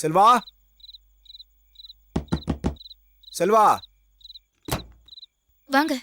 செல்வா? செல்வா? வாங்க.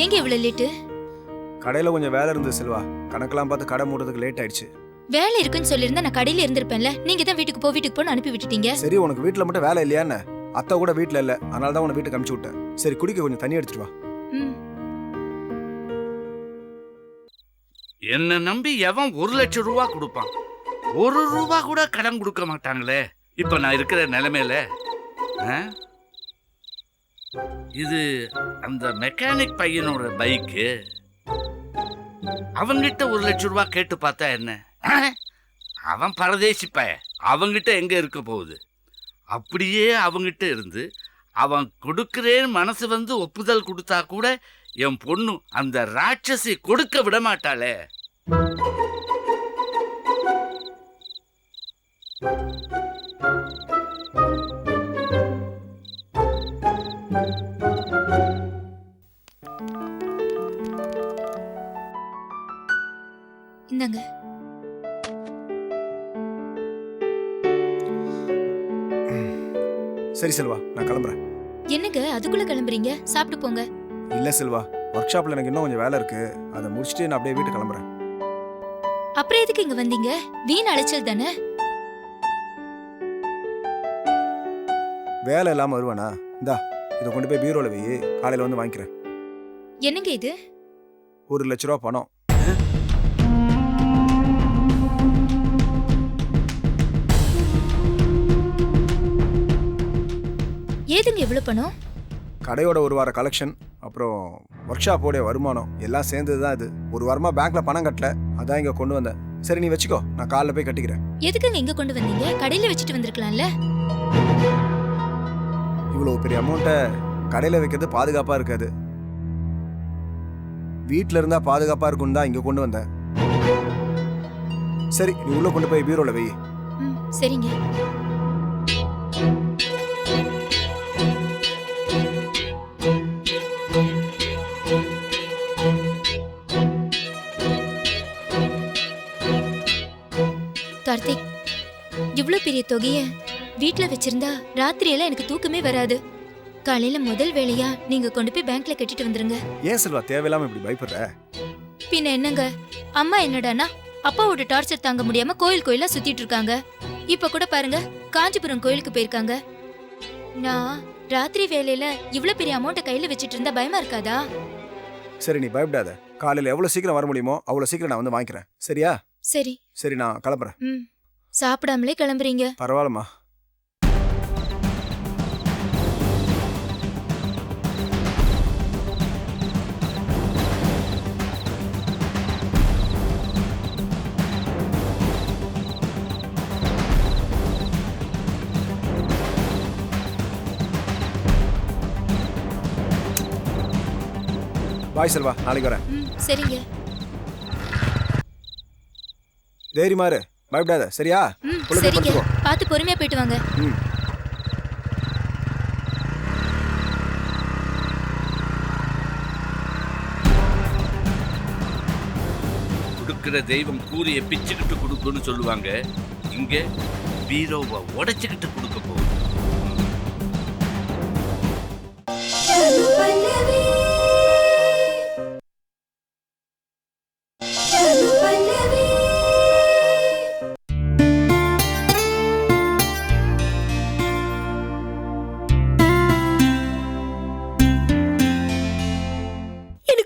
ஏங்க இவ்வளவு லேட்டு கடையில கொஞ்சம் வேலை இருந்தது செல்வா. கணக்கெல்லாம் பார்த்து கடை மூடுறதுக்கு லேட் ஆயிடுச்சு. வேலை இருக்குன்னு சொல்லியிருந்தா நான் கடையில இருந்திருப்பேன்ல. நீங்க தான் வீட்டுக்கு போ வீட்டுக்கு போன்னு அனுப்பி விட்டுட்டீங்க. சரி உனக்கு வீட்ல மட்டும் வேலை இல்லையான்னு? அத்தை கூட வீட்ல இல்ல. அதனால தான் உன்னை வீட்டுக்கு அனுப்பிச்சு விட்டேன். சரி குடிக்க கொஞ்சம் தண்ணி எடுத்துட்டு வா. ம், என்ன நம்பி எவன் ஒரு லட்சம் ரூபா கொடுப்பான்? ஒரு ரூபா கூட கடன் கொடுக்க மாட்டாங்களே. இப்ப நான் இருக்கிற நிலைமையில இது அந்த மெக்கானிக் பையனோட பைக்கு. அவங்கிட்ட ஒரு லட்சம் ரூபா கேட்டு பார்த்தா என்ன? அவன் பரதேசி பய அவங்கிட்ட எங்க இருக்க போகுது? அப்படியே அவங்கிட்ட இருந்து அவன் கொடுக்கிறேன்னு மனசு வந்து ஒப்புதல் கொடுத்தா கூட என் பொண்ணு அந்த ராட்சசி கொடுக்க விட மாட்டாளே இந்தாங்க சரி செல்வா நான் கிளம்புறேன். என்னங்க அதுக்குள்ள கிளம்புறீங்க? சாப்பிட்டு போங்க. இல்ல செல்வா ஒர்க் ஷாப்ல எனக்கு இன்னும் கொஞ்சம் வேலை இருக்கு. அதை முடிச்சுட்டு நான் அப்படியே வீட்டுக்கு கிளம்புறேன். அப்புறம் எதுக்கு இங்க வந்தீங்க? வீண் அலைச்சல் தானே? வேலை இல்லாம வருவானா? இந்தா இதை கொண்டு போய் பீரோல வை. காலையில வந்து வாங்கிக்கிறேன். என்னங்க இது? ஒரு லட்ச ரூபா பணம். ஏதுங்க இவ்வளவு பணம்? கடையோட ஒரு வார கலெக்ஷன் அப்புறம் ஒர்க் ஷாப்போடைய வருமானம் எல்லாம் சேர்ந்தது தான் இது. ஒரு வாரமா பேங்க்ல பணம் கட்டல அதான் இங்க கொண்டு வந்தேன். சரி நீ வச்சுக்கோ நான் காலைல போய் கட்டிக்கிறேன். எதுக்குங்க இங்க கொண்டு வந்தீங்க? கடையில வச்சுட்டு வந்திருக்கலாம்ல. இவ்வளவு பெரிய அமௌண்ட்டை கடையில வைக்கிறது பாதுகாப்பா இருக்காது. வீட்ல இருந்தா பாதுகாப்பா இருக்கும்னு தான் இங்க கொண்டு வந்தேன். சரி நீ உள்ள கொண்டு போய் பீரோல வை. சரிங்க. பெரிய தொகைய வீட்ல வச்சிருந்தா ராத்திரியெல்லாம் எனக்கு தூக்கமே வராது. காலையில முதல் வேலையா நீங்க கொண்டு போய் பேங்க்ல கட்டிட்டு வந்துருங்க. ஏன் செல்வா தேவையில்லாம இப்படி பயப்படுற? பின்ன என்னங்க? அம்மா என்னடானா அப்பாவோட டார்ச்சர் தாங்க முடியாம கோயில் கோயிலா சுத்திட்டு இருக்காங்க. இப்ப கூட பாருங்க காஞ்சிபுரம் கோயிலுக்கு போயிருக்காங்க. நான் ராத்திரி வேலையில இவ்ளோ பெரிய அமௌண்ட்டை கையில வச்சிட்டு இருந்தா பயமா இருக்காதா? சரி நீ பயப்படாத. காலையில எவ்வளவு சீக்கிரம் வர முடியுமோ அவ்வளவு சீக்கிரம் நான் வந்து வாங்கிக்கிறேன். சரியா? சரி. சரி நான் கிளம்புறேன். ம். சாப்பிடாமலே கிளம்புறீங்க. பரவாயில்லம்மா. பாய் செல்வா நாளைக்கு வரேன். சரிங்க. தைரியமா இரு பயப்படாத சரியா? சரிங்க. பார்த்து பொறுமையா போயிட்டு வாங்க. கொடுக்கிற தெய்வம் கூறிய பிச்சுக்கிட்டு கொடுக்குன்னு சொல்லுவாங்க. இங்க பீரோவை உடைச்சுக்கிட்டு கொடுக்க போகுது.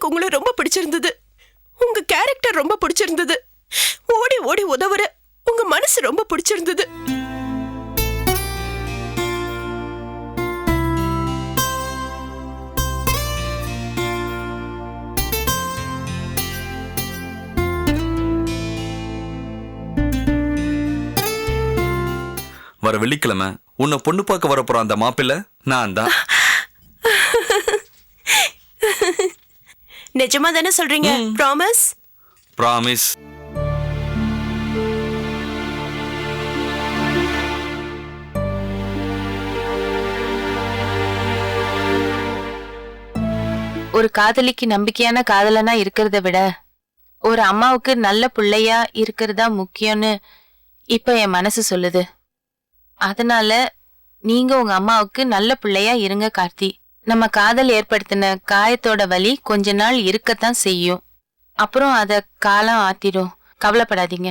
எனக்கு உங்களை ரொம்ப பிடிச்சிருந்தது. உங்க கேரக்டர் ரொம்ப பிடிச்சிருந்தது. ஓடி ஓடி உதவுற உங்க மனசு ரொம்ப பிடிச்சிருந்தது. வர வெள்ளிக்கிழமை உன்னை பொண்ணு பார்க்க வரப்போற அந்த மாப்பிள்ளை நான் தான் நிஜமா தானே சொல்றீங்க? ப்ராமிஸ் ப்ராமிஸ் ஒரு காதலிக்கு நம்பிக்கையான காதலனா இருக்கிறத விட ஒரு அம்மாவுக்கு நல்ல பிள்ளையா இருக்கிறதா முக்கியம்னு இப்ப என் மனசு சொல்லுது. அதனால நீங்க உங்க அம்மாவுக்கு நல்ல பிள்ளையா இருங்க கார்த்தி. நம்ம காதல் ஏற்படுத்தின காயத்தோட வலி கொஞ்ச நாள் இருக்கத்தான் செய்யும். அப்புறம் அதை காலம் ஆத்திடும் கவலைப்படாதீங்க.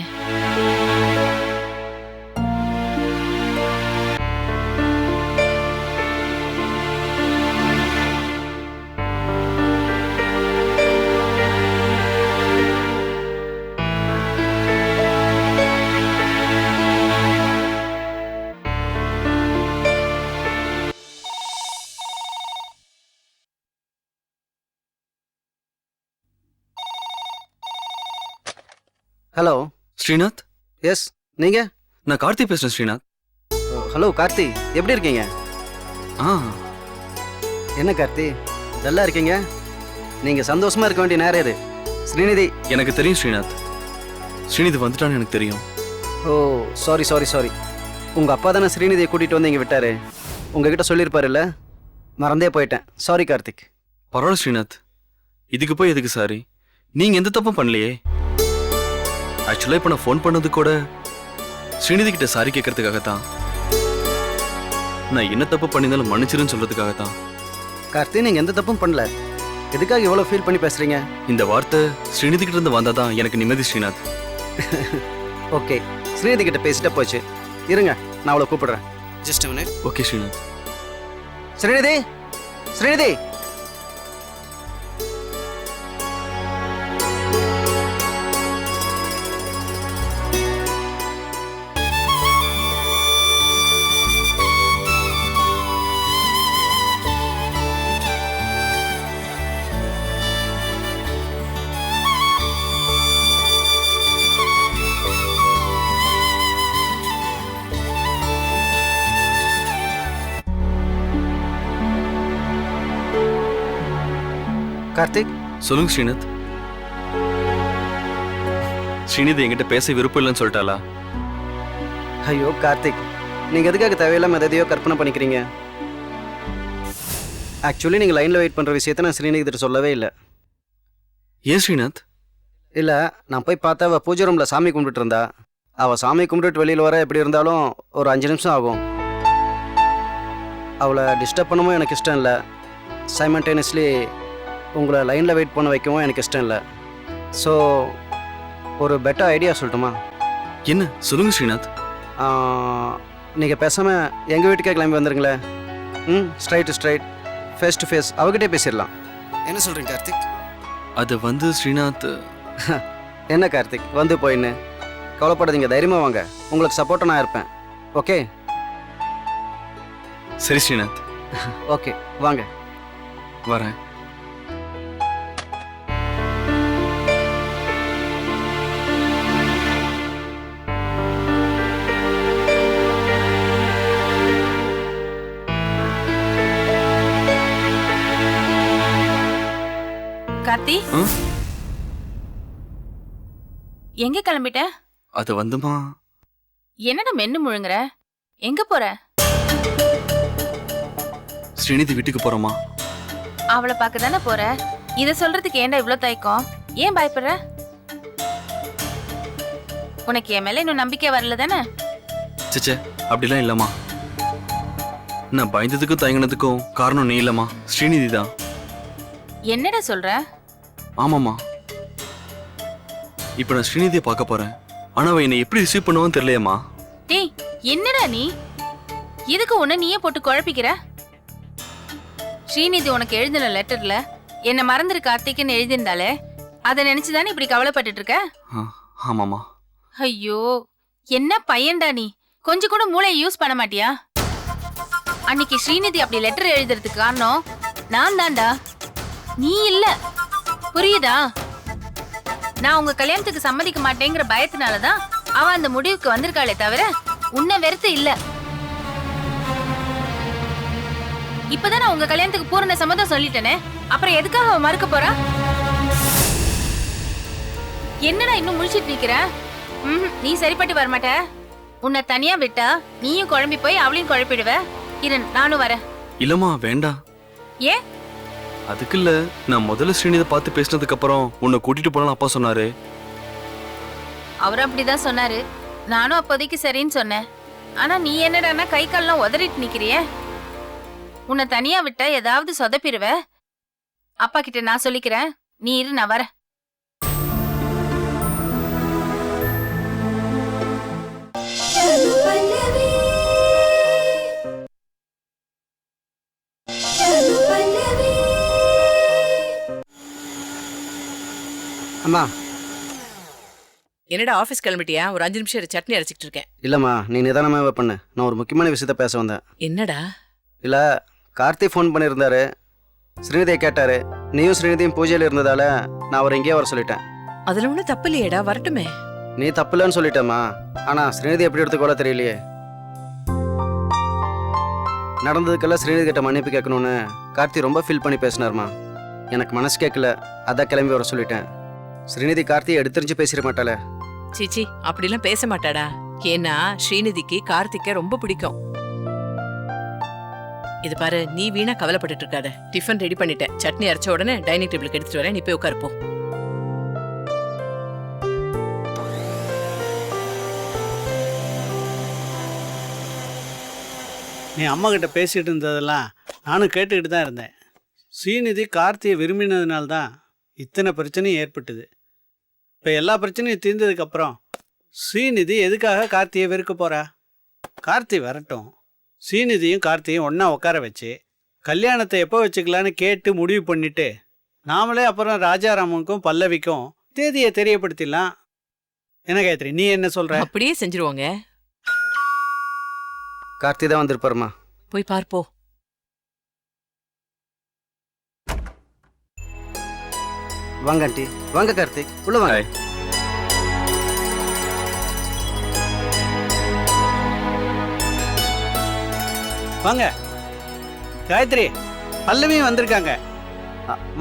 ஹலோ ஸ்ரீநாத்? எஸ் நீங்க? நான் கார்த்தி பேசுறேன் ஸ்ரீநாத். ஹலோ கார்த்தி. எப்படி இருக்கீங்க? ஆ. என்ன கார்த்தி? நல்லா இருக்கீங்க? நீங்க சந்தோஷமா இருக்க வேண்டிய நேரம் இது. ஸ்ரீநிதி. எனக்கு தெரியும் ஸ்ரீநாத். ஸ்ரீநிதி வந்துட்டான்னு எனக்கு தெரியும். ஓ சாரி சாரி சாரி உங்க அப்பா தானே ஸ்ரீநிதியை கூட்டிட்டு வந்து இங்க விட்டாரு. உங்ககிட்ட சொல்லியிருப்பாருல்ல? மறந்தே போயிட்டேன். சாரி கார்த்திக். பரவாயில்ல ஸ்ரீநாத். இதுக்கு போய் எதுக்கு சாரி நீங்க எந்த தப்பும் பண்ணலையே. ஆக்சுவலாக இப்போ நான் ஃபோன் பண்ணது கூட ஸ்ரீநிதி கிட்ட சாரி கேட்கறதுக்காக தான் நான் என்ன தப்பு பண்ணியிருந்தாலும் மன்னிச்சிருன்னு சொல்றதுக்காக தான் கார்த்தி நீங்க எந்த தப்பும் பண்ணல. எதுக்காக இவ்வளோ ஃபீல் பண்ணி பேசுறீங்க? இந்த வார்த்தை ஸ்ரீநிதி கிட்ட இருந்து வந்தாதான் எனக்கு நிம்மதி ஸ்ரீநாத். ஓகே ஸ்ரீநிதி கிட்ட பேசிட்டா போச்சு. இருங்க நான் அவளை கூப்பிடுறேன். Just minute okay Srinath. Srinidhi Srinidhi! Karthik? சொல்லுங்க ஸ்ரீநாத். ஸ்ரீநிதி என்கிட்ட பேச விருப்பம் இல்லைன்னு சொல்லிட்டாளா? ஐயோ கார்த்திக் நீங்க எதுக்காக தேவையில்லாம எதையோ கற்பனை பண்ணிக்கிறீங்க? ஆக்சுவலி நீங்க லைன்ல வெயிட் பண்ற விஷயத்த நான் ஸ்ரீநிதி கிட்ட சொல்லவே இல்லை. ஏன் ஸ்ரீநாத்? இல்ல நான் போய் பார்த்தா அவ பூஜை ரூம்ல சாமி கும்பிட்டுட்டு இருந்தா. அவ சாமி கும்பிட்டுட்டு வெளியில வர எப்படி இருந்தாலும் ஒரு அஞ்சு நிமிஷம் ஆகும். அவளை டிஸ்டர்ப் பண்ணவும் எனக்கு இஷ்டம் இல்லை. சைமல்டேனியஸ்லி உங்களை லைனில் வெயிட் பண்ண வைக்கவும் எனக்கு இஷ்டம் இல்லை. ஸோ ஒரு பெட்டர் ஐடியா சொல்லட்டுமா? என்ன? சொல்லுங்க ஸ்ரீநாத். நீங்கள் பேசாமல் எங்கள் வீட்டுக்கே கிளம்பி வந்துருங்களேன் ம் straight straight face to face அவகிட்டே பேசிடலாம். என்ன சொல்கிறீங்க கார்த்திக்? அது வந்து ஸ்ரீநாத் என்ன கார்த்திக்? வந்து போயின்னு. கவலைப்படாதீங்க தைரியமாக வாங்க. உங்களுக்கு சப்போர்ட்டாக நான் இருப்பேன். ஓகே சரி ஸ்ரீநாத். ஓகே வாங்க. வரேன். ஆ? எங்க கிளம்பிட்ட? அது வந்துமா? என்னடா மென்னு முழுங்குற? எங்க போற? ஸ்ரீநிதி வீட்டுக்கு போறோமா? அவளை பார்க்க தானே போற? இத சொல்றதுக்கு ஏன்டா இவ்ளோ தயக்கம்? ஏன் பயப்படுற? உனக்கு என் மேல இன்னும் நம்பிக்கை வரல தானே? சச்சே அப்படிலாம் இல்லம்மா. நான் பயந்ததுக்கும் தயங்கினதுக்கும் காரணம் நீ இல்லம்மா. ஸ்ரீநிதி தான். என்னடா சொல்ற? ஆமாம்மா. இப்போ நான் ஸ்ரீநிதியை பார்க்க போறேன். ஆனா அவ என்னை எப்படி ரிசீவ் பண்ணுவான்னு தெரியலையம்மா. டேய் என்னடா நீ? எதுக்கு உன்னை நீயே போட்டு குழப்பிக்கிற? ஸ்ரீநிதி உனக்கு எழுதின லெட்டர்ல என்ன மறந்துரு கார்த்திக்னு எழுதியிருந்தாலே அதை நினைச்சுதானே இப்படி கவலைப்பட்டுட்டு இருக்க? ஆ, ஆமாம்மா. ஐயோ என்ன பையன்டா நீ? கொஞ்சம் கூட மூளையை யூஸ் பண்ண மாட்டியா? அன்னைக்கு ஸ்ரீநிதி அப்படி லெட்டர் எழுதுறதுக்கு காரணம் நான் தான்டா. நீ இல்ல. புரியுதா? நான் உங்க கல்யாணத்துக்கு சம்மதிக்க மாட்டேங்கிற பயத்தினால தான் அவ அந்த முடிவுக்கு வந்திருக்காளே தவிர உன்னை வெறுத்து இல்ல. இப்பதான் நான் உங்க கல்யாணத்துக்கு பூரண சம்மதம் சொல்லிட்டேனே. அப்புறம் எதுக்காக அவ மறுக்க போறா? என்னடா இன்னும் முழிச்சிட்டு நிக்கிற? ம்ஹும், நீ சரிப்பட்டு வரமாட்ட. உன்னை தனியா விட்டா நீயும் குழம்பி போய் அவளையும் குழப்பிடுவ. இரு நானும் வரேன். இல்லம்மா வேண்டாம் ஏன்? அதுக்கு இல்ல நான் முதல்ல ஸ்ரீநிதை பார்த்து பேசினதுக்கு அப்புறம் உன்னை கூட்டிட்டு போலாம் அப்பா சொன்னாரு. அவர் அப்படிதான் சொன்னாரு. நானும் அப்போதைக்கு சரின்னு சொன்னேன். ஆனா நீ என்னடான்னா கை கால்லாம் உதறிட்டு நிக்கிறியே. உன்னை தனியா விட்டா ஏதாவது சொதப்பிடுவ? அப்பா கிட்ட நான் சொல்லிக்கிறேன். நீ இரு நான் வரேன். அம்மா. என்னடா ஆபீஸ் கிளம்பிட்டியா? ஒரு அஞ்சு நிமிஷம் சட்னி அரைச்சிட்டு இருக்கேன். இல்லைம்மா நீ நிதானமாகவே பண்ணு. நான் ஒரு முக்கியமான விஷயத்த பேச வந்தேன். என்னடா? இல்லை கார்த்தி ஃபோன் பண்ணியிருந்தாரு. ஸ்ரீநிதியை கேட்டார். நீயும் ஸ்ரீநிதியும் பூஜையில் இருந்ததால நான் அவர் இங்கேயே வர சொல்லிட்டேன். அதுல ஒண்ணும் தப்பு இல்லையேடா வரட்டுமே. நீ தப்பில்லைன்னு சொல்லிட்டேம்மா. ஆனால் ஸ்ரீநிதி எப்படி எடுத்துக்கோல தெரியலையே. நடந்ததுக்கெல்லாம் ஸ்ரீநிதி கிட்ட மன்னிப்பு கேட்கணும்னு கார்த்தி ரொம்ப ஃபீல் பண்ணி பேசினார்மா எனக்கு மனசு கேட்கல. அதான் கிளம்பி வர சொல்லிட்டேன். ஸ்ரீநிதி கார்த்தியை எடுத்துரிஞ்சு பேசிட மாட்டாளே. சீச்சி அப்படிலாம் பேச மாட்டாடா. ஏன்னா ஸ்ரீநிதிக்கு கார்த்திக்க ரொம்ப பிடிக்கும். இது பாரு நீ வீணா கவலைப்பட்டுட்டு இருக்காத டிஃபன் ரெடி பண்ணிட்டேன். சட்னி அரைச்ச உடனே டைனிங் டேபிளுக்கு எடுத்துட்டு வரேன். நீ போய் உட்காரு போ. நீ அம்மா கிட்ட பேசிட்டு இருந்ததெல்லாம் நானும் கேட்டுக்கிட்டு தான் இருந்தேன். ஸ்ரீநிதி கார்த்தியை விரும்பினதுனால தான் இத்தனை பிரச்சனையும் ஏற்பட்டுது. இப்போ எல்லா பிரச்சனையும் தீர்ந்ததுக்கப்புறம் ஸ்ரீநிதி எதுக்காக கார்த்தியை வெறுக்க போறா? கார்த்தி வரட்டும். ஸ்ரீநிதியும் கார்த்தியும் ஒன்றா உட்கார வச்சு கல்யாணத்தை எப்போ வச்சுக்கலான்னு கேட்டு முடிவு பண்ணிட்டு நாமளே அப்புறம் ராஜாராமனுக்கும் பல்லவிக்கும் தேதியை தெரியப்படுத்திடலாம். என்ன காயத்ரி நீ என்ன சொல்ற? அப்படியே செஞ்சிருவோங்க. கார்த்தி தான் வந்திருப்பாருமா. போய் பார்ப்போ வாங்க ஆண்டி. வாங்க கார்த்திக் உள்ள வாங்க. வாங்க. காயத்ரி பல்லவியும் வந்திருக்காங்க.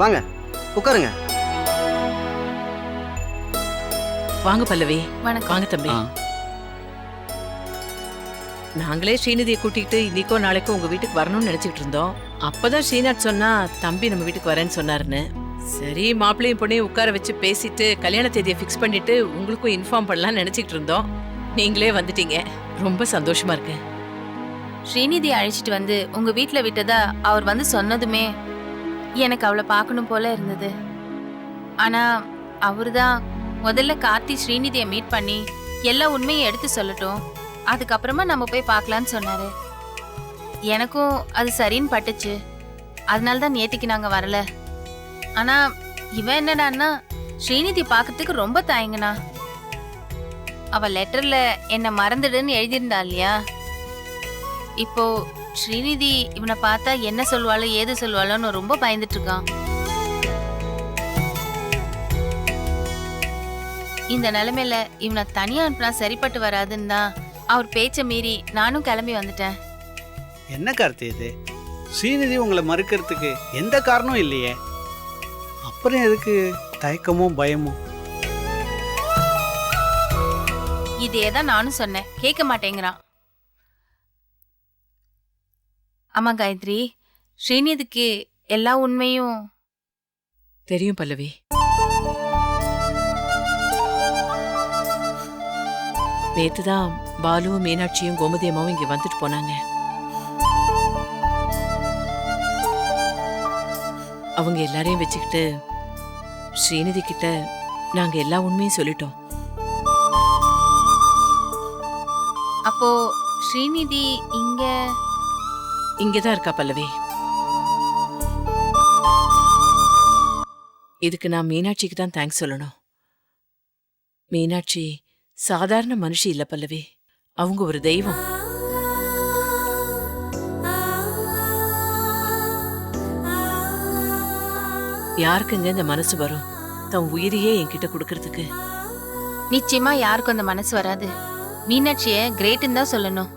வாங்க. உட்காருங்க. வாங்க பல்லவி. வணக்கம். வாங்க தம்பி. நாங்களே ஸ்ரீநிதியை கூட்டிகிட்டு இன்னைக்கோ நாளைக்கோ உங்க வீட்டுக்கு வரணும்னு நினைச்சிட்டு இருந்தோம். அப்பதான் ஸ்ரீநாத் சொன்னா தம்பி நம்ம வீட்டுக்கு வரேன்னு சொன்னாருன்னு. சரி மாப்பிள்ளையும் பொண்ணையும் உட்கார வச்சு பேசிட்டு கல்யாண தேதியை ஃபிக்ஸ் பண்ணிட்டு உங்களுக்கும் இன்ஃபார்ம் பண்ணலாம்னு நினைச்சிட்டு இருந்தோம். நீங்களே வந்துட்டீங்க. ரொம்ப சந்தோஷமா இருக்கு. ஸ்ரீநிதி அழைச்சிட்டு வந்து உங்க வீட்ல விட்டதா அவர் வந்து சொன்னதுமே எனக்கு அவளை பார்க்கணும் போல இருந்தது. ஆனா அவர்தான் முதல்ல கார்த்தி ஸ்ரீநிதியை மீட் பண்ணி எல்லா உண்மையும் எடுத்து சொல்லட்டும். அதுக்கப்புறமா நம்ம போய் பார்க்கலான்னு சொன்னாரு. எனக்கும் அது சரின்னு பட்டுச்சு. அதனால தான் நேற்றுக்கு நாங்கள் வரலை. ஆனா இவன் என்னடான்னா ஸ்ரீநிதி பார்க்கறதுக்கு ரொம்ப தயங்குனா. அவ லெட்டர்ல என்ன மறந்துடுன்னு எழுதியிருந்தா இல்லையா? இப்போ ஸ்ரீநிதி இவனை பார்த்தா என்ன சொல்வாளோ ஏது சொல்வாளோன்னு ரொம்ப பயந்துட்டு இருக்கான் இந்த நிலைமையில இவனை தனியா அனுப்புனா சரிப்பட்டு வராதுன்னு தான் அவர் பேச்ச மீறி நானும் கிளம்பி வந்துட்டேன். என்ன கார்த்தி இது? ஸ்ரீநிதி உங்களை மறுக்கிறதுக்கு எந்த காரணமும் இல்லையே. அப்புறம் எதுக்கு தயக்கமும் பயமும் இதே தான் நானும் சொன்னேன். கேட்க மாட்டேங்கிறான். ஆமா காயத்ரி. ஸ்ரீநிதிக்கு எல்லா உண்மையும் தெரியும் பல்லவி. நேத்து தான் பாலுவும் மீனாட்சியும் கோமதி அம்மாவும் இங்க வந்துட்டு போனாங்க. அவங்க எல்லாரையும் வச்சுக்கிட்டு ஸ்ரீநிதி கிட்ட நாங்க எல்லா உண்மையும் சொல்லிட்டோம். அப்போ ஸ்ரீநிதி இங்க? இங்கதான் இருக்கா பல்லவி. இதுக்கு நான் மீனாட்சிக்கு தான் தேங்க்ஸ் சொல்லணும். மீனாட்சி சாதாரண மனுஷி இல்ல பல்லவி. அவங்க ஒரு தெய்வம். யாருக்குங்க இந்த மனசு வரும்? தன் உயிரையே என்கிட்ட கொடுக்கறதுக்கு. நிச்சயமா யாருக்கும் அந்த மனசு வராது. மீனாட்சிய கிரேட்னு தான் சொல்லணும்.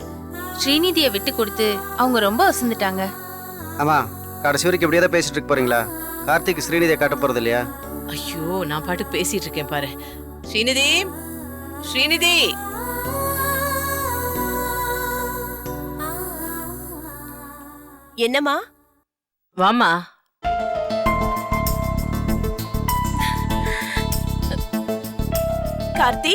ஸ்ரீநிதியை விட்டு கொடுத்து அவங்க ரொம்ப வசந்துட்டாங்க ஆமா கடைசி வரைக்கும் இப்படியே தான் பேசிட்டு இருக்க போறீங்களா? கார்த்திக் ஸ்ரீநிதியை காட்ட போறது இல்லையா? ஐயோ நான் பாட்டுக்கு பேசிட்டு இருக்கேன் பாரு. ஸ்ரீநிதி ஸ்ரீநிதி! என்னம்மா? வாமா கார்த்தி